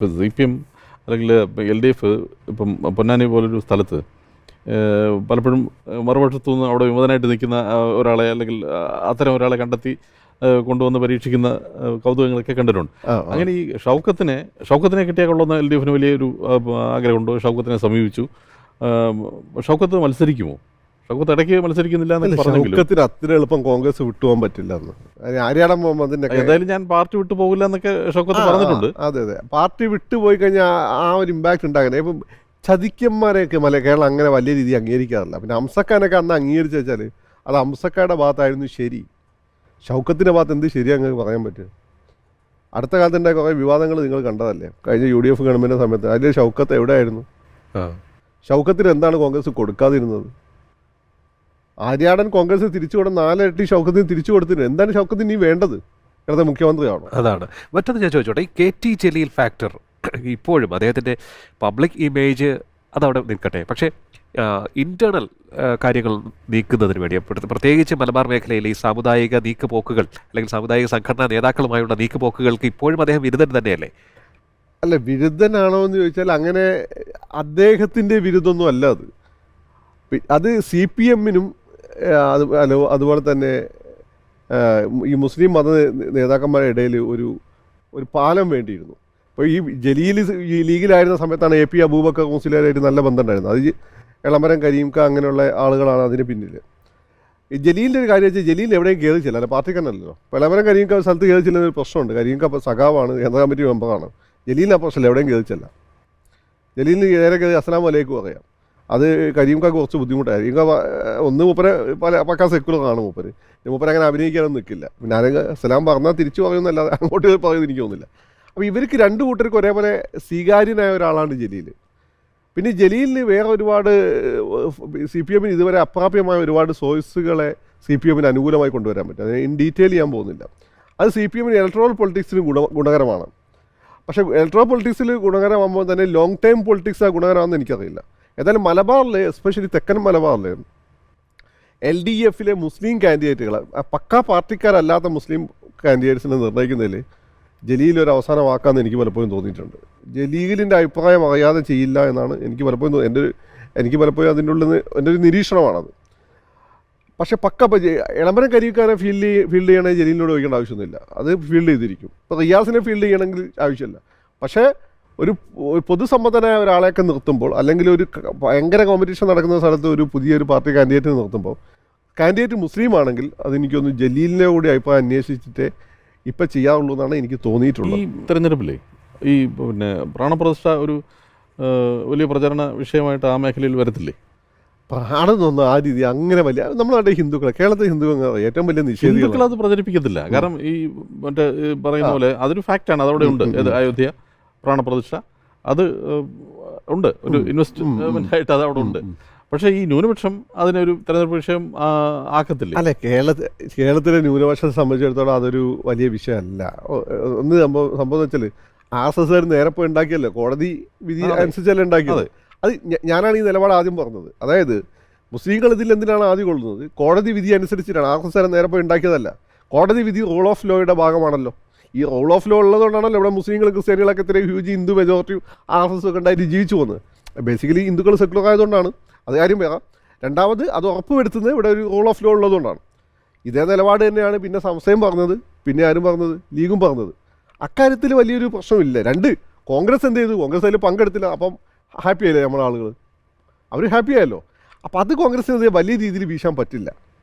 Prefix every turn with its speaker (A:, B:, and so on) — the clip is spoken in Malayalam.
A: ഇപ്പോൾ സി പി എം അല്ലെങ്കിൽ എൽ ഡി എഫ് ഇപ്പം പൊന്നാനി പോലൊരു സ്ഥലത്ത് പലപ്പോഴും മറുപക്ഷത്തു നിന്ന് അവിടെ വിമതനായിട്ട് നിൽക്കുന്ന ഒരാളെ അല്ലെങ്കിൽ അത്തരം ഒരാളെ കണ്ടെത്തി കൊണ്ടുവന്ന് പരീക്ഷിക്കുന്ന കൗതുകങ്ങളൊക്കെ കണ്ടിട്ടുണ്ട്. അങ്ങനെ ഈ ഷൗക്കത്തിനെ ഷൗക്കത്തിനെ കിട്ടിയാൽ കൊള്ളുന്ന എൽ ഡി എഫിന് വലിയൊരു ആഗ്രഹമുണ്ടോ. ഷൗക്കത്തിനെ സമീപിച്ചു. ഷൗക്കത്ത് മത്സരിക്കുമോ? ഷൗക്കത്ത് ഇടയ്ക്ക് മത്സരിക്കുന്നില്ല എന്നൊക്കെ പറഞ്ഞെങ്കിലും.
B: ഷൗക്കത്തിന് അത്ര എളുപ്പം കോൺഗ്രസ് വിട്ടുപോകാൻ പറ്റില്ല എന്ന്. ആര്യാടം പോകുമ്പോൾ
A: എന്തായാലും ഞാൻ പാർട്ടി വിട്ടു പോകില്ല എന്നൊക്കെ ഷൗക്കത്ത് പറഞ്ഞിട്ടുണ്ട്.
B: അതെ അതെ. പാർട്ടി വിട്ടുപോയി കഴിഞ്ഞാൽ ആ ഒരു ഇമ്പാക്ട് ഉണ്ടാകുന്നത്. ഇപ്പം ചതിക്കന്മാരെയൊക്കെ മല കേരളം അങ്ങനെ വലിയ രീതിയിൽ അംഗീകരിക്കാറില്ല. പിന്നെ അംസക്കാനൊക്കെ അന്ന് അംഗീകരിച്ചു വെച്ചാൽ അത് അംസക്കാരുടെ ഭാഗത്തായിരുന്നു ശരി. ഷൗക്കത്തിന്റെ ഭാഗത്ത് എന്ത് ശരി അങ്ങനെ പറയാൻ പറ്റും അടുത്ത കാലത്തുണ്ടായ കുറേ വിവാദങ്ങൾ നിങ്ങൾ കണ്ടതല്ലേ? കഴിഞ്ഞ യു ഡി എഫ് ഗവൺമെന്റിന്റെ സമയത്ത് അതിൽ ഷൗക്കത്ത് എവിടെയായിരുന്നു? ഷൗക്കത്തിന് എന്താണ് കോൺഗ്രസ് കൊടുക്കാതിരുന്നത്? ആര്യാടൻ കോൺഗ്രസ് തിരിച്ചു കൊടുത്ത നാലിരട്ടി ഷൗക്കത്തിന് തിരിച്ചു കൊടുത്തിരുന്നു. എന്താണ് ഷൗക്കത്തിന് ഇനി വേണ്ടത്? ഇടത്തെ മുഖ്യമന്ത്രിയാണോ?
C: അതാണ്. മറ്റൊന്ന് ഞാൻ ചോദിച്ചോട്ടെ ഈ കെ ടി ജലീൽ ഫാക്ടർ ഇപ്പോഴും അദ്ദേഹത്തിന്റെ പബ്ലിക് ഇമേജ് അതവിടെ നിൽക്കട്ടെ. പക്ഷേ ഇന്റേർണൽ കാര്യങ്ങൾ നീക്കുന്നതിന് വേണ്ടി പ്രത്യേക- പ്രത്യേകിച്ച് മലബാർ മേഖലയിലെ ഈ സാമുദായിക നീക്കുപോക്കുകൾ അല്ലെങ്കിൽ സാമുദായിക സംഘടനാ നേതാക്കളുമായുള്ള നീക്കുപോക്കുകൾക്ക് ഇപ്പോഴും അദ്ദേഹം വിരുദ്ധൻ തന്നെയല്ലേ?
B: അല്ല വിരുദ്ധനാണോ എന്ന് ചോദിച്ചാൽ അങ്ങനെ അദ്ദേഹത്തിന്റെ വിരുദ്ധമൊന്നും അല്ല അത്. അത് സി പി എമ്മിനും അത് അതുപോലെ തന്നെ ഈ മുസ്ലിം മത നേതാക്കന്മാരുടെ ഇടയിൽ ഒരു ഒരു പാലം വേണ്ടിയിരുന്നു. അപ്പോൾ ഈ ജലീൽ ഈ ലീഗിലായിരുന്ന സമയത്താണ് എ പി അബൂബക്കർ മുസ്ലിമായിട്ട് നല്ല ബന്ധം ഉണ്ടായിരുന്നത്. അത് എളമരം കരീംക അങ്ങനെയുള്ള ആളുകളാണ് അതിന് പിന്നിൽ. ഈ ജലീലിന്റെ ഒരു കാര്യം വെച്ചാൽ ജലീൽ എവിടെയും കയറി ചെല്ല അല്ല പാർട്ടിക്കാരനല്ലോ എളമരം കരീംക സ്ഥലത്ത് കയറി ചെല്ലുന്ന ഒരു പ്രശ്നമുണ്ട് കരീംക സഖാവാണ് കേന്ദ്ര കമ്മിറ്റി മെമ്പറാണ്. ജലീലിന് പ്രശ്നമില്ല എവിടെയും കയറി ചെല്ലാം. ജലീലിന് നേരെ കയറി അസ്സാം വലൈക്കും പറയാം. അത് കരീംക കുറച്ച് ബുദ്ധിമുട്ടായി. ഒന്ന് മൂപ്പരെ പല പക്കാ സെക്കുലറാണ് മൂപ്പര്. മൂപ്പര് അങ്ങനെ അഭിനയിക്കാനൊന്നും നിൽക്കില്ല പിന്നെ ആരെങ്കിലും സലാം പറഞ്ഞാൽ തിരിച്ചു പറയുന്നല്ലാതെ അങ്ങോട്ട് പറയുന്നത് എനിക്ക് തോന്നുന്നില്ല. അപ്പോൾ ഇവർക്ക് രണ്ട് കൂട്ടർക്ക് ഒരേപോലെ സ്വീകാര്യനായ ഒരാളാണ് ജലീൽ പിന്നെ ജലീലിന് വേറെ ഒരുപാട് സി പി എമ്മിന് ഇതുവരെ അപ്രാപ്യമായ ഒരുപാട് സോഴ്സുകളെ സി പി എമ്മിന് അനുകൂലമായി കൊണ്ടുവരാൻ പറ്റും. അതിന് ഇൻ ഡീറ്റെയിൽ ചെയ്യാൻ പോകുന്നില്ല. അത് സി പി എമ്മിന് ഇലക്ട്രോൾ പൊളിറ്റിക്സിന് ഗുണ ഗുണകരമാണ്. പക്ഷേ ഇലക്ട്രോ പൊളിറ്റിക്സിൽ ഗുണകരമാകുമ്പോൾ തന്നെ ലോങ് ടൈം പൊളിറ്റിക്സ് ആ ഗുണകരമാണെന്ന് എനിക്കറിയില്ല. ഏതായാലും മലബാറിൽ എസ്പെഷ്യലി തെക്കൻ മലബാറിൽ എൽ ഡി എഫിലെ മുസ്ലിം കാൻഡിഡേറ്റുകൾ പക്കാ പാർട്ടിക്കാരല്ലാത്ത മുസ്ലിം കാൻഡിഡേറ്റ്സിനെ നിർണയിക്കുന്നതിൽ ജലീൽ ഒരു അവസാന വാക്കാന്ന് എനിക്ക് പലപ്പോഴും തോന്നിയിട്ടുണ്ട്. ജലീലിന്റെ അഭിപ്രായം അറിയാതെ ചെയ്യില്ല എന്നാണ് എനിക്ക് പലപ്പോഴും എന്റെ ഒരു എനിക്ക് പലപ്പോഴും അതിന്റെ ഉള്ളിൽ നിന്ന് എന്റെ ഒരു നിരീക്ഷണമാണത്. പക്ഷേ പക്ക ഇളമരം കരിക്കാനെ ഫീൽഡ് ഫീൽഡ് ചെയ്യണമെങ്കിൽ ജലീലിനോട് ചോദിക്കേണ്ട ആവശ്യമൊന്നുമില്ല. അത് ഫീൽഡ് ചെയ്തിരിക്കും. ഇപ്പോൾ റിയാസിനെ ഫീൽഡ് ചെയ്യണമെങ്കിൽ ആവശ്യമില്ല. പക്ഷേ ഒരു ഒരു പൊതുസമ്മതനായ ഒരാളെയൊക്കെ നിർത്തുമ്പോൾ അല്ലെങ്കിൽ ഒരു ഭയങ്കര കോമ്പറ്റീഷൻ നടക്കുന്ന സ്ഥലത്ത് ഒരു പുതിയൊരു പാർട്ടി കാൻഡിഡേറ്റ് നിർത്തുമ്പോൾ കാൻഡിഡേറ്റ് മുസ്ലിം ആണെങ്കിൽ അതെനിക്കൊന്ന് ജലീലിനെ കൂടി അഭിപ്രായം അന്വേഷിച്ചിട്ടേ ഇപ്പം ചെയ്യാറുള്ളൂ എന്നാണ് എനിക്ക്
A: ഈ
B: തോന്നിയിട്ടുള്ളത്
A: തെരഞ്ഞെടുപ്പിലെ ഈ പിന്നെ പ്രാണപ്രതിഷ്ഠ ഒരു വലിയ പ്രചരണ വിഷയമായിട്ട് ആ മേഖലയിൽ വരത്തില്ലേ?
B: പ്രാണെന്നൊന്നും ആ രീതി അങ്ങനെ വലിയ നമ്മുടെ നാട്ടിലെ ഹിന്ദുക്കളെ കേരളത്തിലെ ഹിന്ദുക്കൾ ഏറ്റവും വലിയ നിഷേധിക്കുന്നത്
A: അത് പ്രചരിപ്പിക്കത്തില്ല. കാരണം ഈ മറ്റേ ഈ പറയുന്ന പോലെ അതൊരു ഫാക്റ്റാണ് അതവിടെ ഉണ്ട്. അയോധ്യ പ്രാണപ്രതിഷ്ഠ. അത് ഉണ്ട്. ഒരു ഇൻവെസ്റ്റ്മെന്റ് ആയിട്ട് അത് അവിടെ ഉണ്ട്. പക്ഷേ ഈ ന്യൂനപക്ഷം അതിനൊരു തെരഞ്ഞെടുപ്പ് വിഷയം ആക്കത്തില്ല.
B: അല്ലെ കേരളത്തിൽ കേരളത്തിലെ ന്യൂനപക്ഷത്തെ സംബന്ധിച്ചിടത്തോളം അതൊരു വലിയ വിഷയമല്ല. ഒന്ന് സംഭവം സംഭവം വെച്ചാൽ ആർ എസ് എസ് നേരെ പോയി ഉണ്ടാക്കിയല്ലോ. കോടതി വിധി. അനുസരിച്ചല്ലേ ഉണ്ടാക്കിയത്. അത്. ഞാനാണ് ഈ നിലപാട് ആദ്യം പറഞ്ഞത്. അതായത് മുസ്ലിങ്ങൾ ഇതിൽ എന്തിനാണ് ആദ്യം കൊള്ളുന്നത്? കോടതി വിധി അനുസരിച്ചിട്ടാണ് ആർ എസ് എസ് നേരെ പോയി ഉണ്ടാക്കിയതല്ല. കോടതി വിധി റൂൾ ഓഫ് ലോയുടെ ഭാഗമാണല്ലോ. ഈ റൂൾ ഓഫ് ലോ ഉള്ളതുകൊണ്ടാണല്ലോ ഇവിടെ മുസ്ലിങ്ങൾ ക്രിസ്ത്യാനികളൊക്കെ ഇത്രയും huge Hindu majority R S S ഒക്കെ ഉണ്ടായിട്ട് ജീവിച്ചു പോകുന്നത്. ബേസിക്കലി ഹിന്ദുക്കൾ സെക്കുലർ ആയതുകൊണ്ടാണ്. അത് കാര്യം വേറെ. രണ്ടാമത് അത് ഉറപ്പുവരുത്തുന്നത് ഇവിടെ ഒരു റൂൾ ഓഫ് ലോ ഉള്ളതുകൊണ്ടാണ്. ഇതേ നിലപാട് തന്നെയാണ് പിന്നെ സംശയം പറഞ്ഞത് പിന്നെ ആരും പറഞ്ഞത് ലീഗും പറഞ്ഞത്. അക്കാര്യത്തിൽ വലിയൊരു പ്രശ്നമില്ല. രണ്ട് കോൺഗ്രസ് എന്ത് ചെയ്തു? കോൺഗ്രസ് അതിൽ പങ്കെടുത്തില്ല. അപ്പം ഹാപ്പി ആയില്ലേ ആളുകൾ അവർ ഹാപ്പി ആയല്ലോ. അപ്പോൾ അത് കോൺഗ്രസിനെതിരെ വലിയ രീതിയിൽ വീശാൻ പറ്റില്ല.